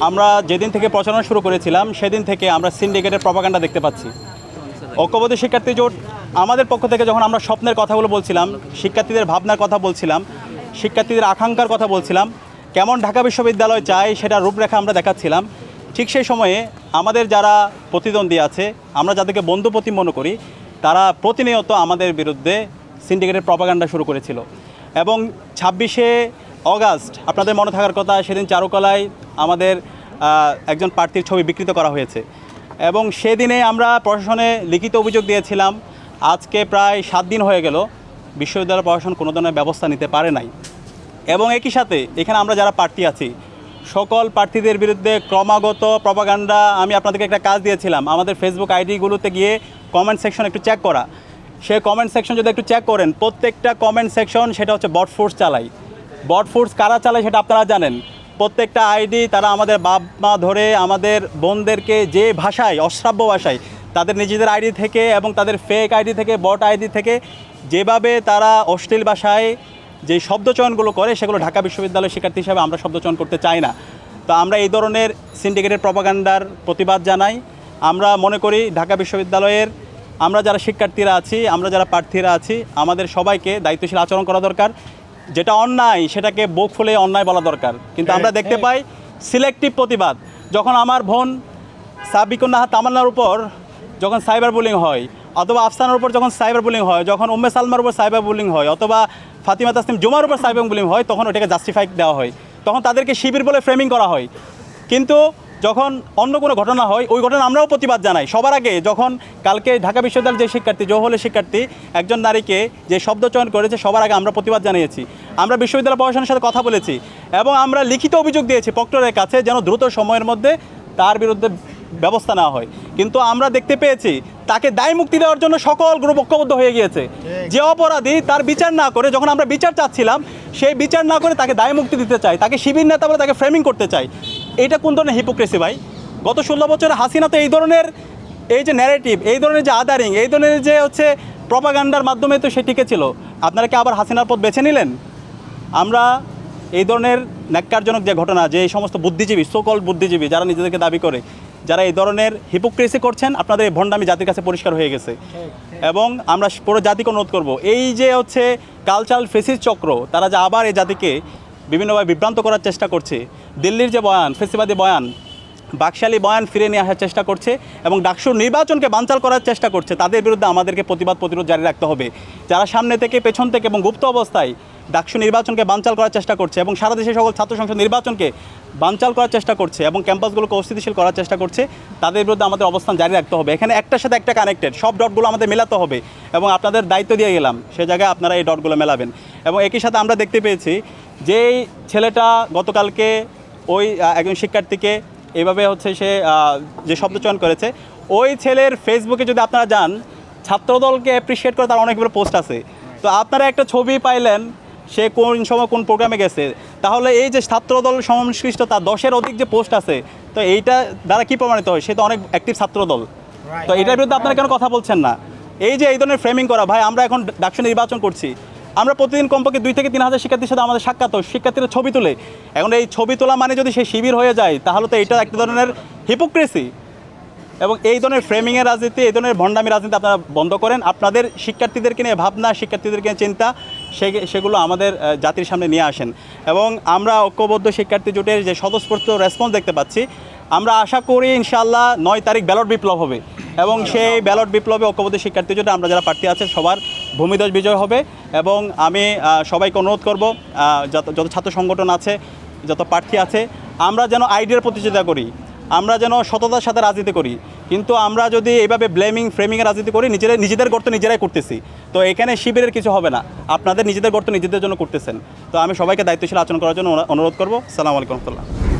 আমরা যেদিন থেকে প্রচারণা শুরু করেছিলাম, সেদিন থেকে আমরা সিন্ডিকেটের প্রপাগান্ডা দেখতে পাচ্ছি। ঐক্যবদ্ধ শিক্ষার্থী জোট, আমাদের পক্ষ থেকে যখন আমরা স্বপ্নের কথাগুলো বলছিলাম, শিক্ষার্থীদের ভাবনার কথা বলছিলাম, শিক্ষার্থীদের আকাঙ্ক্ষার কথা বলছিলাম, কেমন ঢাকা বিশ্ববিদ্যালয় চাই সেটা রূপরেখা আমরা দেখাচ্ছিলাম, ঠিক সেই সময়ে আমাদের যারা প্রতিদ্বন্দ্বী আছে, আমরা যাদেরকে বন্ধুপতি মনে করি, তারা প্রতিনিয়ত আমাদের বিরুদ্ধে সিন্ডিকেটের প্রপাগান্ডা শুরু করেছিল। এবং ছাব্বিশে অগাস্ট আপনাদের মনে থাকার কথা, সেদিন চারুকলায় আমাদের একজন প্রার্থীর ছবি বিকৃত করা হয়েছে। এবং সেদিনে আমরা প্রশাসনে লিখিত অভিযোগ দিয়েছিলাম, আজকে প্রায় সাত দিন হয়ে গেল, বিশ্ববিদ্যালয় প্রশাসন কোনো ধরনের ব্যবস্থা নিতে পারে নাই। এবং একই সাথে এখানে আমরা যারা প্রার্থী আছি, সকল প্রার্থীদের বিরুদ্ধে ক্রমাগত প্রপাগান্ডা আমি আপনাদেরকে একটা কাজ দিয়েছিলাম। আমাদের ফেসবুক আইডিগুলোতে গিয়ে কমেন্ট সেকশন একটু চেক করা। সে কমেন্ট সেকশন যদি একটু চেক করেন, প্রত্যেকটা কমেন্ট সেকশন সেটা হচ্ছে বট ফোর্স চালাই। বট ফোর্স কারা চালায় সেটা আপনারা জানেন। প্রত্যেকটা আইডি তারা আমাদের বাপ মা ধরে আমাদের বোনদেরকে যে ভাষায়, অশ্রাব্য ভাষায়, তাদের নিজেদের আইডি থেকে এবং তাদের ফেক আইডি থেকে, বট আইডি থেকে যেভাবে তারা অশ্লীল ভাষায় যে শব্দচয়নগুলো করে, সেগুলো ঢাকা বিশ্ববিদ্যালয়ের শিক্ষার্থী হিসাবে আমরা শব্দচয়ন করতে চাই না। তো আমরা এই ধরনের সিন্ডিকেটেড প্রপাগান্ডার প্রতিবাদ জানাই। আমরা মনে করি ঢাকা বিশ্ববিদ্যালয়ের আমরা যারা শিক্ষার্থীরা আছি, আমরা যারা প্রার্থীরা আছি, আমাদের সবাইকে দায়িত্বশীল আচরণ করা দরকার। যেটা অন্যায় সেটাকে বুক ফুলে অন্যায় বলা দরকার। কিন্তু আমরা দেখতে পাই সিলেক্টিভ প্রতিবাদ। যখন আমার বোন সাবিকুন্নাহা তামান্নার উপর যখন সাইবার বুলিং হয় অথবা আফসানার উপর যখন সাইবার বুলিং হয় যখন উম্মে সালমার উপর সাইবার বুলিং হয় অথবা ফাতিমা তাসলিম জুমার উপর সাইবার বুলিং হয় তখন ওটাকে জাস্টিফাই দেওয়া হয়। তখন তাদেরকে শিবির বলে ফ্রেমিং করা হয়। কিন্তু যখন অন্য কোনো ঘটনা হয়, ওই ঘটনা আমরাও প্রতিবাদ জানাই। সবার আগে যখন কালকে ঢাকা বিশ্ববিদ্যালয়ের যে শিক্ষার্থী জহলের শিক্ষার্থী, একজন নারীকে যে শব্দ চয়ন করেছে, সবার আগে আমরা প্রতিবাদ জানিয়েছি। আমরা বিশ্ববিদ্যালয় প্রশাসনের সাথে কথা বলেছি এবং আমরা লিখিত অভিযোগ দিয়েছি প্রক্টরের কাছে যেন দ্রুত সময়ের মধ্যে তার বিরুদ্ধে ব্যবস্থা নেওয়া হয়। কিন্তু আমরা দেখতে পেয়েছি, তাকে দায় মুক্তি দেওয়ার জন্য সকল গ্রুপ ঐক্যবদ্ধ হয়ে গিয়েছে। যে অপরাধী তার বিচার না করে, যখন আমরা বিচার চাচ্ছিলাম, সেই বিচার না করে তাকে দায় মুক্তি দিতে চাই, তাকে শিবির নেতা বলে তাকে ফ্রেমিং করতে চাই। এটা কোন ধরনের হিপোক্রেসি ভাই? গত ষোলো বছরে হাসিনা তো এই ধরনের এই যে ন্যারেটিভ এই ধরনের যে আদারিং এই ধরনের যে হচ্ছে প্রপাগান্ডার মাধ্যমে তো সে টিকেছিল। আপনারা কি আবার হাসিনার পথ বেছে নিলেন? আমরা এই ধরনের ন্যাক্কারজনক যে ঘটনা, যে এই সমস্ত বুদ্ধিজীবী সকল বুদ্ধিজীবী, যারা নিজেদেরকে দাবি করে, যারা এই ধরনের হিপোক্রেসি করছেন, আপনাদের এই ভণ্ডামি জাতির কাছে পরিষ্কার হয়ে গেছে। এবং আমরা পুরো জাতিকে অনুরোধ করব, এই যে হচ্ছে কালচারাল ফেসিস চক্র, তারা যে আবার এই জাতিকে বিভিন্নভাবে বিভ্রান্ত করার চেষ্টা করছে। দিল্লির যে বয়ান, ফেসিবাদী বয়ান, বাকশালী বয়ান ফিরে নিয়ে আসার চেষ্টা করছে এবং ডাকসুর নির্বাচনকে বানচাল করার চেষ্টা করছে। তাদের বিরুদ্ধে আমাদেরকে প্রতিবাদ প্রতিরোধ জারি রাখতে হবে। যারা সামনে থেকে, পেছন থেকে এবং গুপ্ত অবস্থায় ডাকসু নির্বাচনকে বানচাল করার চেষ্টা করছে এবং সারা দেশের সকল ছাত্র সংসদ নির্বাচনকে বানচাল করার চেষ্টা করছে এবং ক্যাম্পাসগুলোকে অস্থিতিশীল করার চেষ্টা করছে, তাদের বিরুদ্ধে আমাদের অবস্থান জারি রাখতে হবে। এখানে একটার সাথে একটা কানেক্টেড সব ডটগুলো আমাদের মেলাতে হবে এবং আপনাদের দায়িত্ব দিয়ে গেলাম। সে জায়গায় আপনারা এই ডটগুলো মেলাবেন। এবং একই সাথে আমরা দেখতে পেয়েছি যেই ছেলেটা গতকালকে ওই একজন শিক্ষার্থীকে এইভাবে হচ্ছে সে যে শব্দ চয়ন করেছে ওই ছেলের ফেসবুকে যদি আপনারা যান ছাত্রদলকে অ্যাপ্রিসিয়েট করে তার অনেকগুলো পোস্ট আছে। তো আপনারা একটা ছবি পাইলেন সে কোন সময় কোন প্রোগ্রামে গেছে। তাহলে এই যে ছাত্রদল সংশ্লিষ্ট তার দশের অধিক যে পোস্ট আছে তো এইটা দ্বারা কি প্রমাণিত হয়? সে তো অনেক অ্যাক্টিভ ছাত্রদল। তো এটার বিরুদ্ধে আপনারা কেন কথা বলছেন না? এই যে এই ধরনের ফ্রেমিং করা ভাই আমরা এখন ডাকসু নির্বাচন করছি। আমরা প্রতিদিন কমপক্ষে দুই থেকে তিন হাজার শিক্ষার্থীর সাথে আমাদের সাক্ষাৎ শিক্ষার্থীরা ছবি তুলে। এখন এই ছবি তোলা মানে যদি সে শিবির হয়ে যায়, তাহলে তো এটা একটা ধরনের হিপোক্রেসি এবং এই ধরনের ফ্রেমিংয়ের রাজনীতি, এই ধরনের ভণ্ডামি রাজনীতি আপনারা বন্ধ করেন। আপনাদের শিক্ষার্থীদেরকে নিয়ে ভাবনা, শিক্ষার্থীদেরকে নিয়ে চিন্তা, সে সেগুলো আমাদের জাতির সামনে নিয়ে আসেন। এবং আমরা ঐক্যবদ্ধ শিক্ষার্থী জোটের যে স্বতঃস্ফূর্ত রেসপন্স দেখতে পাচ্ছি, আমরা আশা করি ইনশাআল্লাহ নয় তারিখ ব্যালট বিপ্লব হবে। এবং সেই ব্যালট বিপ্লবে ঐক্যবদ্ধ শিক্ষার্থী জোটে আমরা যারা প্রার্থী আছে, সবার ভূমিদশ বিজয় হবে এবং আমি সবাইকে অনুরোধ করব যত যত ছাত্র সংগঠন আছে, যত প্রার্থী আছে, আমরা যেন আইডিয়ার প্রতিযোগিতা করি, আমরা যেন সততার সাথে রাজনীতি করি। কিন্তু আমরা যদি এইভাবে ব্লেমিং ফ্রেমিংয়ে রাজনীতি করি নিজেরা নিজেদের গর্ত নিজেরাই করতেছি। তো এখানে শিবিরের কিছু হবে না, আপনাদের নিজেদের গর্ত নিজেদের জন্য করতেছেন। তো আমি সবাইকে দায়িত্বশীল আচরণ করার জন্য অনুরোধ করব। সালাম আলাইকুম রহমতুল্লাহ।